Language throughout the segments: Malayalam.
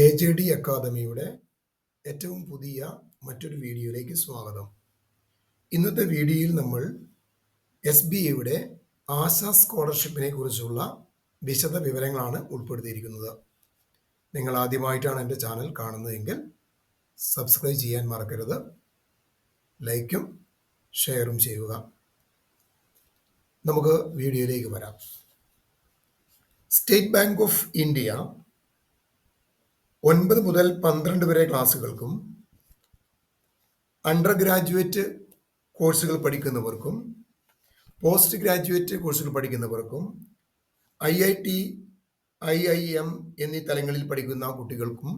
എ ജെ ഡി അക്കാദമിയുടെ ഏറ്റവും പുതിയ മറ്റൊരു വീഡിയോയിലേക്ക് സ്വാഗതം. ഇന്നത്തെ വീഡിയോയിൽ നമ്മൾ എസ് ബി ഐയുടെ ആശാ സ്കോളർഷിപ്പിനെ കുറിച്ചുള്ള വിശദ വിവരങ്ങളാണ് ഉൾപ്പെടുത്തിയിരിക്കുന്നത്. നിങ്ങൾ ആദ്യമായിട്ടാണ് എന്റെ ചാനൽ കാണുന്നതെങ്കിൽ സബ്സ്ക്രൈബ് ചെയ്യാൻ മറക്കരുത്. ലൈക്കും ഷെയറും ചെയ്യുക. നമുക്ക് വീഡിയോയിലേക്ക് വരാം. സ്റ്റേറ്റ് ബാങ്ക് ഓഫ് ഇന്ത്യ ഒൻപത് മുതൽ പന്ത്രണ്ട് വരെ ക്ലാസ്സുകൾക്കും അണ്ടർ ഗ്രാജുവേറ്റ് കോഴ്സുകൾ പഠിക്കുന്നവർക്കും പോസ്റ്റ് ഗ്രാജുവേറ്റ് കോഴ്സുകൾ പഠിക്കുന്നവർക്കും I I T I I M എന്നീ തലങ്ങളിൽ പഠിക്കുന്ന കുട്ടികൾക്കും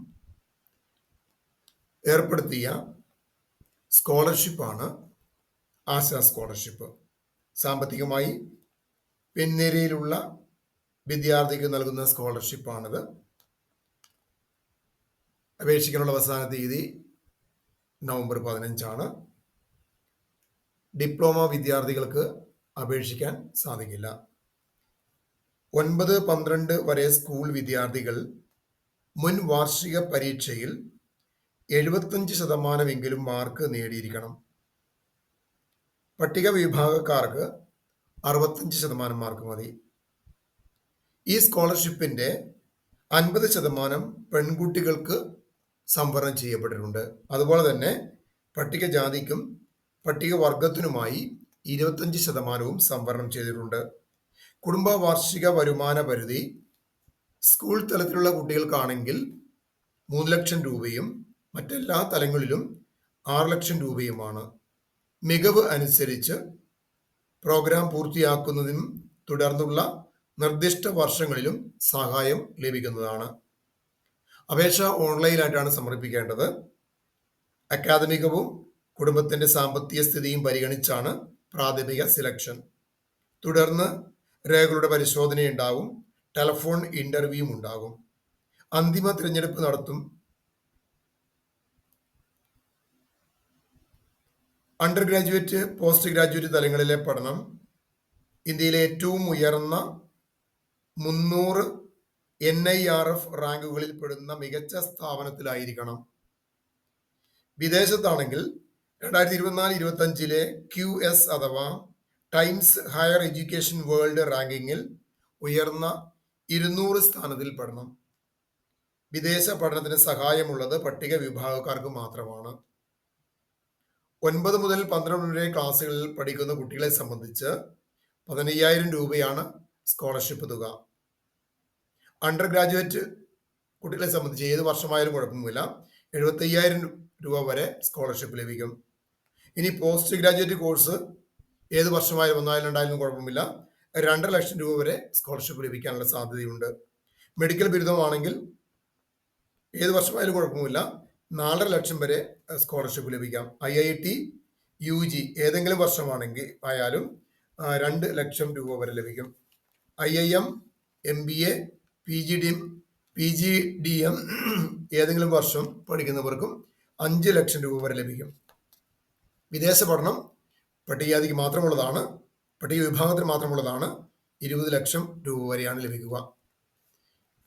ഏർപ്പെടുത്തിയ സ്കോളർഷിപ്പാണ് ആശ സ്കോളർഷിപ്പ്. സാമ്പത്തികമായി പിൻനിരയിലുള്ള വിദ്യാർത്ഥിക്ക് നൽകുന്ന സ്കോളർഷിപ്പാണിത്. അപേക്ഷിക്കാനുള്ള അവസാന തീയതി നവംബർ പതിനഞ്ചാണ്. ഡിപ്ലോമ വിദ്യാർത്ഥികൾക്ക് അപേക്ഷിക്കാൻ സാധിക്കില്ല. ഒൻപത് പന്ത്രണ്ട് വരെ സ്കൂൾ വിദ്യാർത്ഥികൾ മുൻ വാർഷിക പരീക്ഷയിൽ എഴുപത്തഞ്ച് ശതമാനമെങ്കിലും മാർക്ക് നേടിയിരിക്കണം. പട്ടിക വിഭാഗക്കാർക്ക് അറുപത്തഞ്ച് ശതമാനം മാർക്ക് മതി. ഈ സ്കോളർഷിപ്പിന്റെ അൻപത് ശതമാനം പെൺകുട്ടികൾക്ക് സംവരണം ചെയ്യപ്പെട്ടിട്ടുണ്ട്. അതുപോലെ തന്നെ പട്ടികജാതിക്കും പട്ടികവർഗത്തിനുമായി ഇരുപത്തഞ്ച് ശതമാനവും സംവരണം ചെയ്തിട്ടുണ്ട്. കുടുംബ വാർഷിക വരുമാന പരിധി സ്കൂൾ തലത്തിലുള്ള കുട്ടികൾക്കാണെങ്കിൽ മൂന്ന് ലക്ഷം രൂപയും മറ്റെല്ലാ തലങ്ങളിലും ആറ് ലക്ഷം രൂപയുമാണ്. മികവ് അനുസരിച്ച് പ്രോഗ്രാം പൂർത്തിയാക്കുന്നതിനും തുടർന്നുള്ള നിർദ്ദിഷ്ട വർഷങ്ങളിലും സഹായം ലഭിക്കുന്നതാണ്. അപേക്ഷ ഓൺലൈനായിട്ടാണ് സമർപ്പിക്കേണ്ടത്. അക്കാദമികവും കുടുംബത്തിന്റെ സാമ്പത്തിക സ്ഥിതിയും പരിഗണിച്ചാണ് പ്രാഥമിക സിലക്ഷൻ തുടർന്ന് രേഖകളുടെ പരിശോധനയുണ്ടാവും. ടെലഫോൺ ഇന്റർവ്യൂവും ഉണ്ടാകും. അന്തിമ തിരഞ്ഞെടുപ്പ് നടത്തും. അണ്ടർ ഗ്രാജുവേറ്റ് പോസ്റ്റ് ഗ്രാജുവേറ്റ് തലങ്ങളിലെ പഠനം. ഇന്ത്യയിലെ ഏറ്റവും ഉയർന്ന മുന്നൂറ് എൻ ഐ ആർ എഫ് റാങ്കുകളിൽ പെടുന്ന മികച്ച സ്ഥാപനത്തിലായിരിക്കണം. വിദേശത്താണെങ്കിൽ രണ്ടായിരത്തി ഇരുപത്തിനാല് ഇരുപത്തി അഞ്ചിലെ ക്യു എസ് അഥവാ ടൈംസ് ഹയർ എഡ്യൂക്കേഷൻ വേൾഡ് റാങ്കിങ്ങിൽ ഉയർന്ന ഇരുന്നൂറ് സ്ഥാനത്തിൽ പെടണം. വിദേശ പഠനത്തിന് സഹായമുള്ളത് പട്ടിക വിഭാഗക്കാർക്ക് മാത്രമാണ്. ഒൻപത് മുതൽ പന്ത്രണ്ട് വരെ ക്ലാസ്സുകളിൽ പഠിക്കുന്ന കുട്ടികളെ സംബന്ധിച്ച് പതിനയ്യായിരം രൂപയാണ് സ്കോളർഷിപ്പ് തുക. അണ്ടർ ഗ്രാജുവേറ്റ് കുട്ടികളെ സംബന്ധിച്ച് ഏത് വർഷമായാലും കുഴപ്പമില്ല എഴുപത്തയ്യായിരം രൂപ വരെ സ്കോളർഷിപ്പ് ലഭിക്കും. ഇനി പോസ്റ്റ് ഗ്രാജുവേറ്റ് കോഴ്സ് ഏത് വർഷമായാലും ഒന്നായാലും രണ്ടായാലും കുഴപ്പമില്ല രണ്ടര ലക്ഷം രൂപ വരെ സ്കോളർഷിപ്പ് ലഭിക്കാനുള്ള സാധ്യതയുണ്ട്. മെഡിക്കൽ ബിരുദമാണെങ്കിൽ ഏത് വർഷമായാലും കുഴപ്പമില്ല നാലര ലക്ഷം വരെ scholarship ലഭിക്കാം. I I T U G ഏതെങ്കിലും വർഷമാണെങ്കിൽ ആയാലും രണ്ട് ലക്ഷം രൂപ വരെ ലഭിക്കും. I I M M B A P G D P G D M ഏതെങ്കിലും വർഷം പഠിക്കുന്നവർക്കും അഞ്ച് ലക്ഷം രൂപ വരെ ലഭിക്കും. വിദേശ പഠനം പട്ടികജാതിക്ക് മാത്രമുള്ളതാണ് പട്ടിക വിഭാഗത്തിന് മാത്രമുള്ളതാണ് ഇരുപത് ലക്ഷം രൂപ വരെയാണ് ലഭിക്കുക.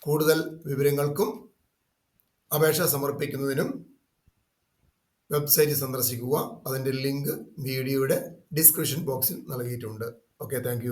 കൂടുതൽ വിവരങ്ങൾക്കും അപേക്ഷ സമർപ്പിക്കുന്നതിനും വെബ്സൈറ്റ് സന്ദർശിക്കുക. അതിന്റെ ലിങ്ക് വീഡിയോയുടെ ഡിസ്ക്രിപ്ഷൻ ബോക്സിൽ നൽകിയിട്ടുണ്ട്. Okay thank